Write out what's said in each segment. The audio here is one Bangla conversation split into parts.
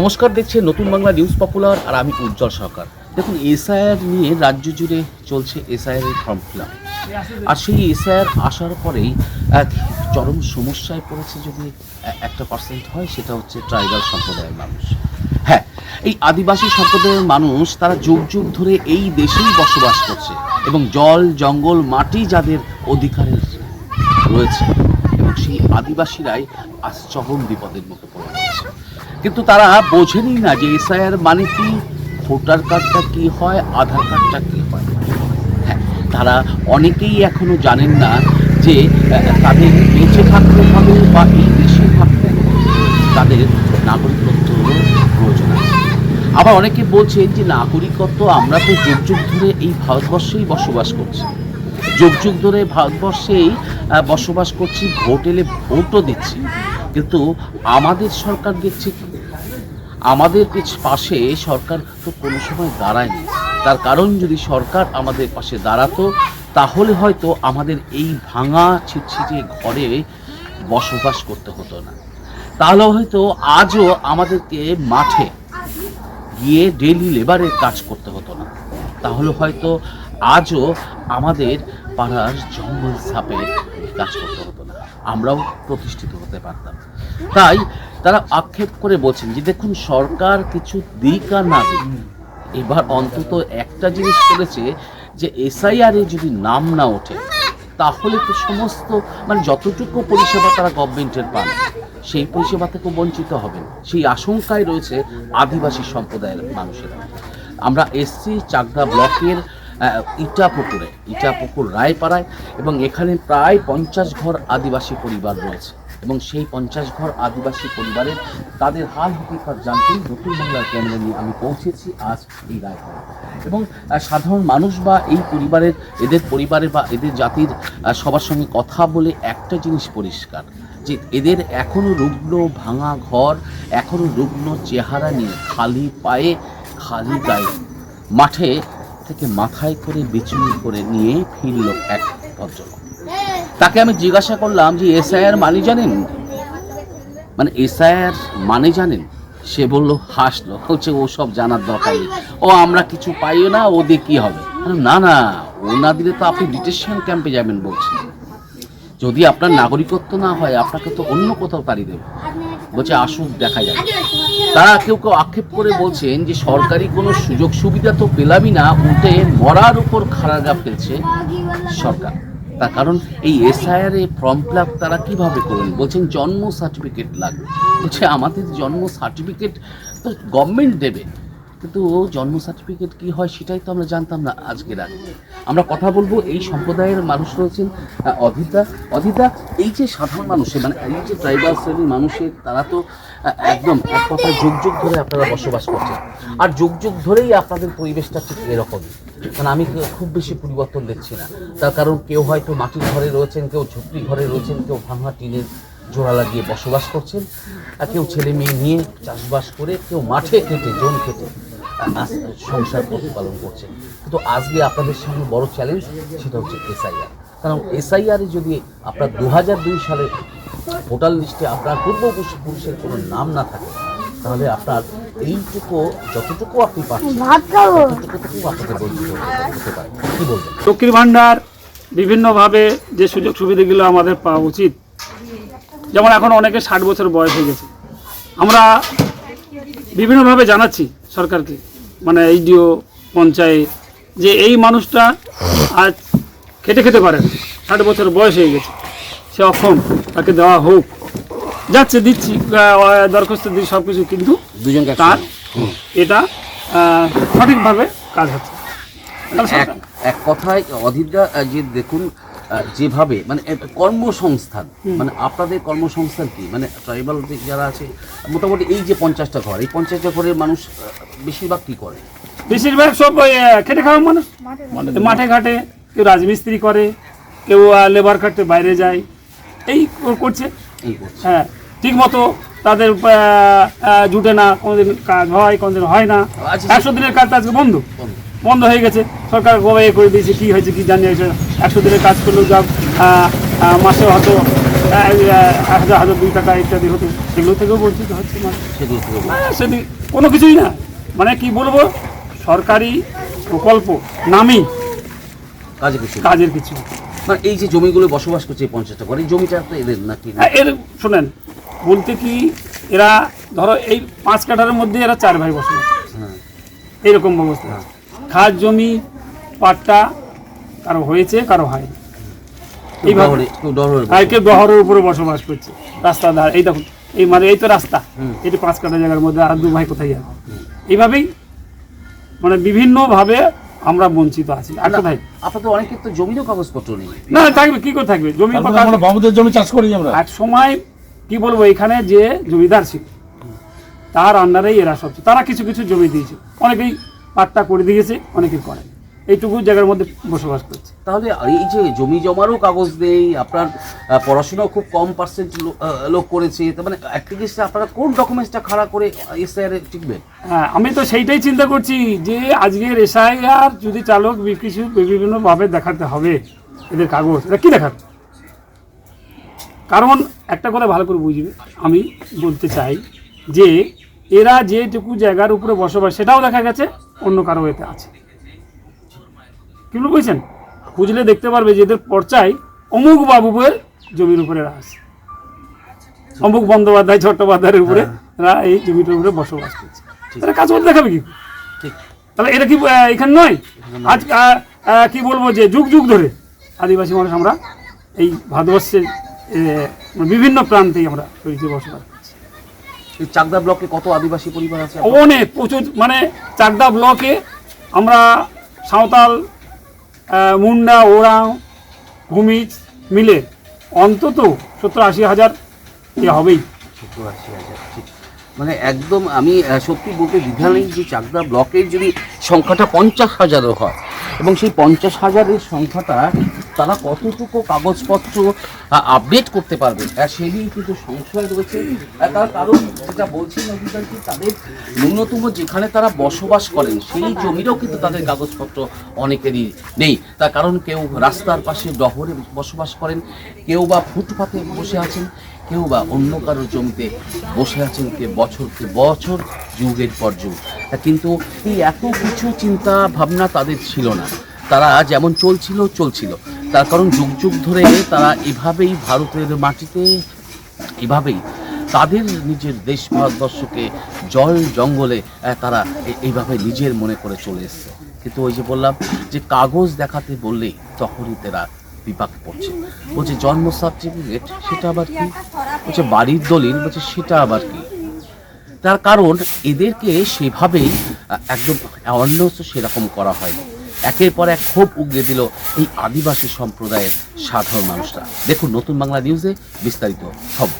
নমস্কার দেখছেন নতুন বাংলা নিউজ পপুলার আর আমি উজ্জ্বল সরকার। দেখুন এসআইআর নিয়ে রাজ্য জুড়ে চলছে এসআইআর এর ফর্ম ফিল আর সেই এসআইআর আসার পরেই এক চরম সমস্যায় পড়েছে যদি একটা পার্সেন্ট হয়, সেটা হচ্ছে ট্রাইবাল সম্প্রদায়ের মানুষ। হ্যাঁ এই আদিবাসী সম্প্রদায়ের মানুষ, তারা যুগ যুগ ধরে এই দেশেই বসবাস করছে এবং জল, জঙ্গল, মাটি যাদের অধিকারের রয়েছে এবং সেই আদিবাসীরাই আজ চরম বিপদের মুখে কিন্তু তারা বোঝেনি না যে এসআইআর মানে কি, ভোটার কার্ডটা কি হয়, আধার কার্ডটা কি হয়। হ্যাঁ তারা অনেকেই এখনও জানেন না যে তাদের বেঁচে থাকতে হবে বা এই দেশে থাকতে তাদের নাগরিকত্ব প্রয়োজন আছে। আবার অনেকে বলছেন যে, নাগরিকত্ব আমরা তো যুগ যুগ ধরে এই ভারতবর্ষেই বসবাস করছি। যুগ যুগ ধরে ভারতবর্ষেই বসবাস করছি, ভোট এলে ভোটও দিচ্ছি। কিন্তু আমাদের সরকার দেখছে কি? আমাদের পাশে সরকার তো কোনো সময় দাঁড়ায়নি। তার কারণ যদি সরকার আমাদের পাশে দাঁড়াতো, তাহলে হয়তো আমাদের এই ভাঙা ছিটছিটে ঘরে বসবাস করতে হতো না। তাহলে হয়তো আজও আমাদেরকে মাঠে গিয়ে ডেলি লেবারের কাজ করতে হতো না। তাহলে হয়তো আজও আমাদের পাড়ার জঙ্গল সাপে কাজ করতে হতো না। আমরাও প্রতিষ্ঠিত হতে পারতাম। তাই তারা আক্ষেপ করে বলছেন যে দেখুন, সরকার কিছু দিক আর না দিক। এবার অন্তত একটা জিনিস করেছে যে এসআইআর যদি নাম না ওঠে, তাহলে তো সমস্ত মানে যতটুকু পরিষেবা তারা গভর্নমেন্টের পান, সেই পরিষেবা থেকে বঞ্চিত হবেন। সেই আশঙ্কায় রয়েছে আদিবাসী সম্প্রদায়ের মানুষেরা। আমরা এসছি চাকদা ব্লকের ইটাপুকুরে, ইটাপুকুর রায়পাড়ায়, এবং এখানে প্রায় পঞ্চাশ ঘর আদিবাসী পরিবার রয়েছে। এবং সেই পঞ্চাশ ঘর আদিবাসী পরিবারের তাদের হাল হকিকত জানতেই নতুন বাংলার ক্যামেরা নিয়ে আমি পৌঁছেছি আজ এই রায়পাড়া এবং সাধারণ মানুষ বা এই পরিবারের, এদের পরিবারের বা এদের জাতির সবার সঙ্গে কথা বলে একটা জিনিস পরিষ্কার, যে এদের এখনও রুগ্ন ভাঙা ঘর, এখনও রুগ্ন চেহারা নিয়ে খালি পায়ে, খালি গায়ে মাঠে থেকে মাথায় করে বিচুনি করে নিয়ে ফিরল এক ভদ্রলোক। তাকে আমি জিজ্ঞাসা করলাম যে, এসআইআর মানে জানেন? মানে এসআইআর মানে জানেন? সে বলল, হাসলো। হচ্ছে ও সব জানার দরকার নেই। ও, আমরা কিছু পাইও না, ও দিয়ে কি হবে? না না, ও না দিলে তো আপনি ডিটেনশন ক্যাম্পে যাবেন বলছেন যদি আপনার নাগরিকত্ব না হয়, আপনাকে তো অন্য কোথাও তাড়ি দেবে। বলছে, আসুক, দেখা যাবে তারা কেউ কেউ আক্ষেপ করে বলছেন যে, সরকারি কোনো সুযোগ সুবিধা তো পেলামই না, উল্টে মরার উপর খারাগা ফেলছে সরকার। তার কারণ এই এসআইআরে ফর্ম ফিল আপ তারা কীভাবে করবেন? বলছেন জন্ম সার্টিফিকেট লাগবে। বলছে, আমাদের জন্ম সার্টিফিকেট তো গভর্নমেন্ট দেবে। কিন্তু জন্ম সার্টিফিকেট কি হয় সেটাই তো আমরা জানতাম না আজকের আগে আমরা কথা বলব এই সম্প্রদায়ের মানুষ রয়েছেন অধিতা। অধিতা, এই যে সাধারণ মানুষের মানে এই যে ট্রাইবাল শ্রেণির মানুষের তারা তো একদম এক কথায় যুগ যুগ ধরে আপনারা বসবাস করছেন। আর যুগ যুগ ধরেই আপনাদের পরিবেশটা ঠিক এরকমই মানে আমি খুব বেশি পরিবর্তন দেখছি না। তার কারণ কেউ হয়তো মাটির ঘরে রয়েছেন, কেউ ঝুপড়ি ঘরে রয়েছেন, কেউ ভাঙা টিনের জোড়া লাগিয়ে বসবাস করছেন, আর কেউ ছেলে মেয়ে নিয়ে চাষবাস করে, কেউ মাঠে কেটে জন কেটে সংসার প্রতিপালন করছে। কিন্তু আজকে আপনাদের সামনে বড় চ্যালেঞ্জ সেটা হচ্ছে এসআইআর কারণ এসআইআর যদি আপনার দু হাজার দুই সালে ভোটার লিস্টে আপনার পূর্বপুরুষ পুরুষের কোনো নাম না থাকে তাহলে আপনার এইটুকু যতটুকু আপনি পাচ্ছেন ততটুকু আপনাকে বঞ্চিত হতে পারে। কি বলবেন? লক্ষ্মীর ভাণ্ডার বিভিন্নভাবে যে সুযোগ সুবিধাগুলো আমাদের পাওয়া উচিত যেমন এখন অনেকে ষাট বছর বয়স হয়ে গেছে। আমরা বিভিন্নভাবে জানাচ্ছি সরকারকে মানে এইডিও পঞ্চায়েত যে এই মানুষটা আজ খেটে খেতে পারে ষাট বছর বয়স হয়ে গেছে। সে অক্ষম তাকে দেওয়া হোক। যাচ্ছে দিচ্ছি দরখাস্ত দিই সব কিছু কিন্তু দুজনকে তার এটা সঠিকভাবে কাজ হচ্ছে এক কথায় অধীরদা যে দেখুন যেভাবে মানে কর্মসংস্থান মানে আপনাদের কর্মসংস্থান কি? মানে ট্রাইবাল যারা আছে মোটামুটি এই যে পঞ্চাশটা ঘর এই পঞ্চাশটা ঘরের মানুষ বেশিরভাগ কি করে? বেশিরভাগ সব খেটে খাওয়া মানুষ। মাঠে ঘাটে। কেউ রাজমিস্ত্রি করে কেউ লেবার খাটতে বাইরে যায়। এই করছে। হ্যাঁ ঠিক মতো তাদের জুটে না কোনোদিন কাজ হয় কোনোদিন হয় না। আচ্ছা, একশো দিনের কাজ তো আজকে বন্ধ। বন্ধ। হয়ে গেছে সরকার এ করে দিয়েছে কী হয়েছে কী জানি হয়েছে একশো দিনের কাজ করলেও যা মাসে হয়তো হাজার হাজার দুই টাকা ইত্যাদি হতো সেগুলো থেকেও বঞ্চিত হচ্ছে। হ্যাঁ, কোনো কিছুই না মানে কি বলব সরকারি প্রকল্প নামই কাজের কিছু কাজের কিছু। মানে এই যে জমিগুলো বসবাস করছে এই পঞ্চাশটা করে এই জমিটা তো এদের নাকি হ্যাঁ, এর শোনেন বলতে কি এরা ধরো এই পাঁচ কাঠার মধ্যে এরা চার ভাই বসবাস। হ্যাঁ এইরকম অবস্থা খাস জমি পাট্টা কারও হয়েছে কারও হয়নি। এইভাবে আর কেউ উপরে বসবাস করছে। রাস্তা ধার এই দেখুন এই মানে এই তো রাস্তা। এটি পাঁচ কাটা জায়গার মধ্যে আর দু ভাই কোথায় যাবে? এইভাবেই মানে বিভিন্নভাবে আমরা বঞ্চিত আছি। আর কোথায়? আপনাদের অনেকের তো জমিরও কাগজপত্র নেই। না থাকবে কি করে থাকবে? জমি বাবুদের জমি চাষ করি আমরা। এক সময় কি বলব এখানে যে জমিদার ছিল তার আন্ডারেই এরা সব। তারা কিছু কিছু জমি দিয়েছে। অনেকেই পাট্টা করে দিয়েছে অনেকেই করে এইটুকু জায়গার মধ্যে বসবাস করছে। তাহলে এই যে জমি জমারও কাগজ নেই আপনার পড়াশোনাও খুব কম পার্সেন্ট লোক করেছে তার মানে অ্যাপ্লিকেশন আপনারা কোন ডকুমেন্টসটা খাড়া করে এসআইআর টিকবেন? হ্যাঁ আমি তো সেইটাই চিন্তা করছি যে আজকের এসআইআর যদি চালক কিছু বিভিন্নভাবে দেখাতে হবে এদের কাগজ এটা কী দেখাবে? কারণ একটা কথা ভালো করে বুঝবে আমি বলতে চাই যে এরা যেটুকু জায়গার উপরে বসবাস সেটাও দেখা গেছে অন্য কারও এতে আছে। কি বলে বুঝছেন? খুঁজলে দেখতে পারবে যে এদের পর্চায় অমুক বাবুবের জমির উপরে এরা আছে অমুক বন্দ্যোপাধ্যায় চট্টোপাধ্যায়ের উপরে এরা এই জমিটার উপরে বসবাস করছে। তারা কাজ করতে দেখাবে কি? ঠিক। তাহলে এটা কি এখানে নয়? আজ কি বলব যে যুগ যুগ ধরে আদিবাসী মানুষ আমরা এই ভারতবর্ষের বিভিন্ন প্রান্তেই আমরা রয়েছে বসবাস এই চাকদা ব্লকে কত আদিবাসী পরিবার আছে? অনেক প্রচুর মানে চাকদা ব্লকে আমরা সাঁওতাল মুন্ডা ওরাং ভূমিজ মিলে অন্তত সত্তর আশি হাজার ইয়ে হবেই। সত্তর আশি হাজার ঠিক। মানে একদম আমি সত্যি বলতে দ্বিধা নেই যে চাকদা ব্লকের যদি সংখ্যাটা পঞ্চাশ হাজারও হয় এবং সেই পঞ্চাশ হাজারের সংখ্যাটা তারা কতটুকু কাগজপত্র আপডেট করতে পারবে? সেই নিয়ে কিন্তু সংশয় রয়েছে। তার কারণ যেটা বলছি নদীদার কি তাদের ন্যূনতম যেখানে তারা বসবাস করেন, সেই জমিরও কিন্তু তাদের কাগজপত্র অনেকেরই নেই। তার কারণ কেউ রাস্তার পাশে ডহরে বসবাস করেন, কেউ বা ফুটপাতে বসে আছেন, কেউ বা অন্য কারোর জমিতে বসে আছেন, কে বছরকে বছর, যুগের পর যুগ। কিন্তু এই এত কিছু চিন্তা ভাবনা তাদের ছিল না। তারা যেমন চলছিল চলছিল। তার কারণ যুগ যুগ ধরে তারা এভাবেই ভারতের মাটিতে, এভাবেই তাদের নিজের দেশ ভারতবর্ষকে জল জঙ্গলে তারা এইভাবে নিজের মনে করে চলে এসছে। কিন্তু ওই যে বললাম যে কাগজ দেখাতে বললেই তখনই তারা বিপাক পড়ছে। বলছে জন্ম সার্টিফিকেট সেটা আবার কি? বলছে বাড়ির দলিল বলছে সেটা আবার কি? তার কারণ এদেরকে সেভাবেই একদম অ্যাওয়ারনেস সেরকম করা হয়নি। একের পর এক ক্ষোভ উগড়ে দিল এই আদিবাসী সম্প্রদায়ের সাধারণ মানুষরা। দেখুন নতুন বাংলা নিউজে বিস্তারিত খবর।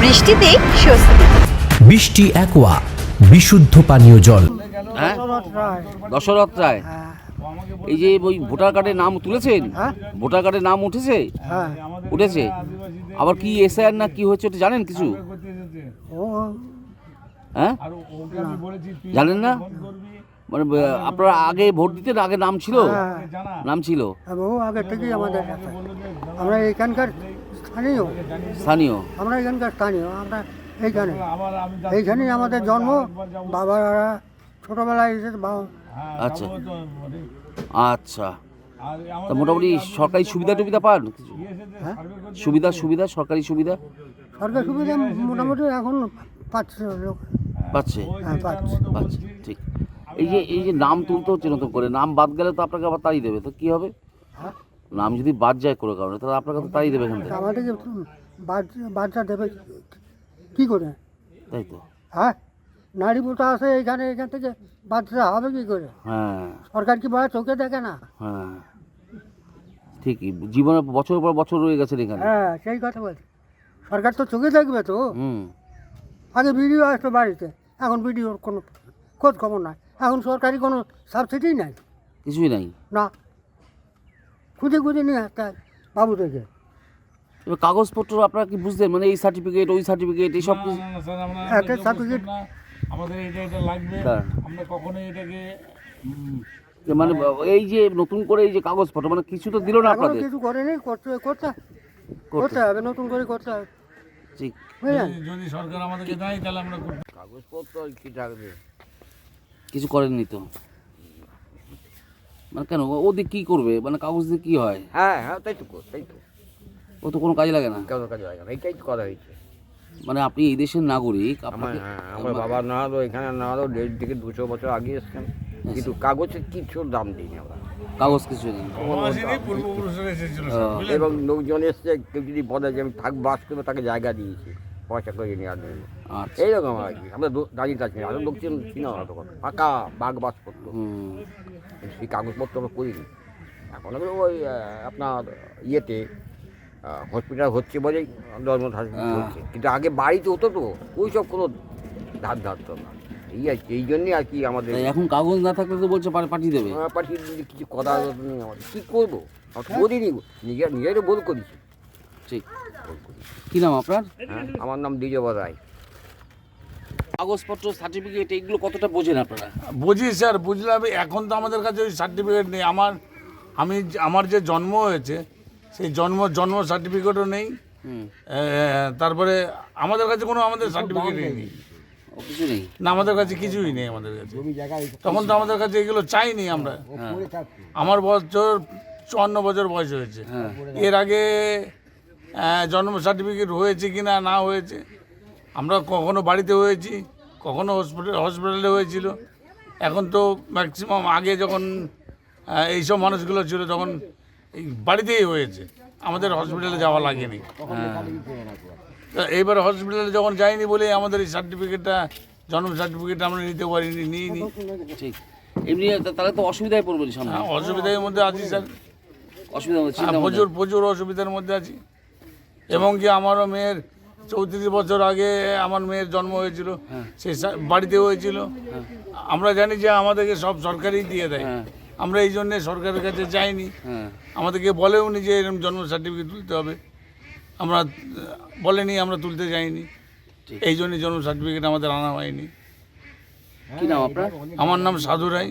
বৃষ্টিতে স্বস্তি। বৃষ্টি অ্যাকোয়া বিশুদ্ধ পানীয় জল। হ্যাঁ? দশরথ রায়। এই যে ওই ভোটার কার্ডের নাম তুলেছেন? ভোটার কার্ডের নাম উঠেছে? উঠেছে? আবার কি এসআইআর না কি হয়েছে ওটা জানেন কিছু? হ্যাঁ? জানেন না? মানে আপনারা আগে ভোট দিতেন আগে নাম ছিল? নাম ছিল? বহু আগে থেকেই আমাদের আমরা এখানকার স্থানীয়। স্থানীয়? আমরা এখানকার স্থানীয় আমরা এইখানে। এইখানেই আমাদের জন্ম। বাবারা ছোটবেলায় এসে বাবা। আচ্ছা। আচ্ছা। তা মোটামুটি সরকারি সুবিধা টুবিধা পান? কিছু হ্যাঁ? সুবিধা সুবিধা সরকারি সুবিধা? সরকার সুবিধা মোটামুটি এখন পাচ্ছে লোক। পাচ্ছে? হ্যাঁ পাচ্ছে। পাচ্ছে ঠিক। এই যে এই যে নাম তুলতে হচ্ছে নতুন করে নাম বাদ গেলে তো আপনাকে আবার তাড়িয়ে দেবে তো কি হবে? হ্যাঁ? নাম যদি বাদ যায় কোনো কারণে তাহলে আপনাকে তো তাড়িয়ে দেবে এখান থেকে। আমাদেরকে বাচ্চা বাচ্চা দেবে কী করে? তাই তো। হ্যাঁ নারী ভোটা আছে এইখানে এখান থেকে বাচ্চা হবে কী করে? হ্যাঁ। সরকার কি বলে চোখে দেখে না? হ্যাঁ। ঠিকই জীবনে বছর পর বছর রয়ে গেছে এখানে। হ্যাঁ সেই কথা বলছি। সরকার তো চোখে দেখবে তো। হুম। আগে ভিডিও আসতো বাড়িতে এখন ভিডিওর কোনো খোঁজ খবর নাই। এখন সরকারি কোনো সাবসিডি নাই। কিছুই নাই। না। খুঁজে খুঁজে নিয়ে আসতে হয় বাবু থেকে এবার কাগজপত্র আপনারা কি বুঝতেন মানে এই সার্টিফিকেট ওই সার্টিফিকেট এই সব কিছু? একটা না। আমাদের এটা এটা লাগবে। হ্যাঁ। আমরা কখনোই এটাকে যে মানে এই যে নতুন করে এই যে কাগজপত্র মানে কিছু তো দিল না এখনও আপনাদের? কিছু করেনি করতে করতে। করতে হবে নতুন করে করতে হবে। ঠিক। যদি সরকার আমাদেরকে দেয় তাহলে আমরা কাগজপত্র কি থাকবে? কিছু করেননি তো? মানে কেন? ও- ওদিক কি করবে? মানে কাগজ দিয়ে কি হয়? হ্যাঁ হ্যাঁ তাই তো তাই তো। ও তো কোনো কাজে লাগে না? কেমন কাজে লাগে না। এইটাই তো কথা হয়েছে। মানে আপনি এই দেশের নাগরিক আমার আপনাকে হ্যাঁ আমার বাবা না হলো এখানে না হলো দেড় থেকে দুশো বছর আগে এসছেন। কিন্তু কাগজের কিছু দাম দিইনি আমরা। কাগজ কিছু নেই। হ্যাঁ। এবং লোকজন এসছে কেউ যদি বলে যে আমি থাক বাস করব তাকে জায়গা দিয়েছি। পয়সা করে নেওয়ার জন্য। আচ্ছা। এইরকম আর কি। আমরা দাঁড়িয়ে থাকি। আরও লোকজন ছিল না তখন। ফাঁকা বাঘ বাস করতো। সেই কাগজপত্র আমরা করিনি। এখন আমি ওই আপনার ইয়েতে হসপিটাল হচ্ছে বলেই ধর্ম হচ্ছে কিন্তু আগে বাড়িতে হতো তো। ওই সব কোনো ধার ধারতো না। এই আর কি, এই জন্যই আর কি আমাদের এখন কাগজ না থাকলে তো বলছে পাঠিয়ে দেবে। আহ, পাঠিয়ে দিলে কিছু করার নেই আমাদের। কী করব? আমরা তো নিজের নিজেরও বল করেছি। ঠিক। কি নাম আপনার? হ্যাঁ আমার নাম দ্বিজবা রায়। কাগজপত্র সার্টিফিকেট এগুলো কতটা বোঝেন আপনারা? বুঝি স্যার বুঝলাম এখন তো আমাদের কাছে ওই সার্টিফিকেট নেই। আমার আমি আমার যে জন্ম হয়েছে সেই জন্ম জন্ম সার্টিফিকেটও নেই। তারপরে আমাদের কাছে কোনো আমাদের সার্টিফিকেটই নেই। ও কিছু নেই। না আমাদের কাছে কিছুই নেই আমাদের কাছে। তখন তো আমাদের কাছে এগুলো চাইনি আমরা। হ্যাঁ আমার বছর চুয়ান্ন বছর বয়স হয়েছে। হ্যাঁ। এর আগে জন্ম সার্টিফিকেট হয়েছে কি না না হয়েছে আমরা কখনো বাড়িতে হয়েছি কখনো হসপিটাল হসপিটালে হয়েছিল। এখন তো ম্যাক্সিমাম আগে যখন এইসব মানুষগুলো ছিল তখন এই বাড়িতেই হয়েছে। আমাদের হসপিটালে যাওয়া লাগেনি। এইবার হসপিটালে যখন যাইনি বলে আমাদের এই সার্টিফিকেটটা জন্ম সার্টিফিকেটটা আমরা নিতে পারিনি নিইনি। ঠিক। এমনি তাহলে তো অসুবিধায় পড়বেন সামনে। হ্যাঁ অসুবিধার মধ্যে আছি স্যার। অসুবিধা হচ্ছে হ্যাঁ প্রচুর প্রচুর অসুবিধার মধ্যে আছি। এবং কি আমারও মেয়ের চৌত্রিশ বছর আগে আমার মেয়ের জন্ম হয়েছিল সে সা- বাড়িতে হয়েছিল। আমরা জানি যে আমাদেরকে সব সরকারই দিয়ে দেয়। হ্যাঁ। আমরা এই জন্যে সরকারের কাছে যাইনি। হ্যাঁ। আমাদেরকে বলেও নি যে এরকম জন্ম সার্টিফিকেট তুলতে হবে। আমরা বলেনি আমরা তুলতে যাইনি। এই জন্য জন্ম সার্টিফিকেট আমাদের আনা হয়নি। কি নাম আপনার? আমার নাম সাধু রায়।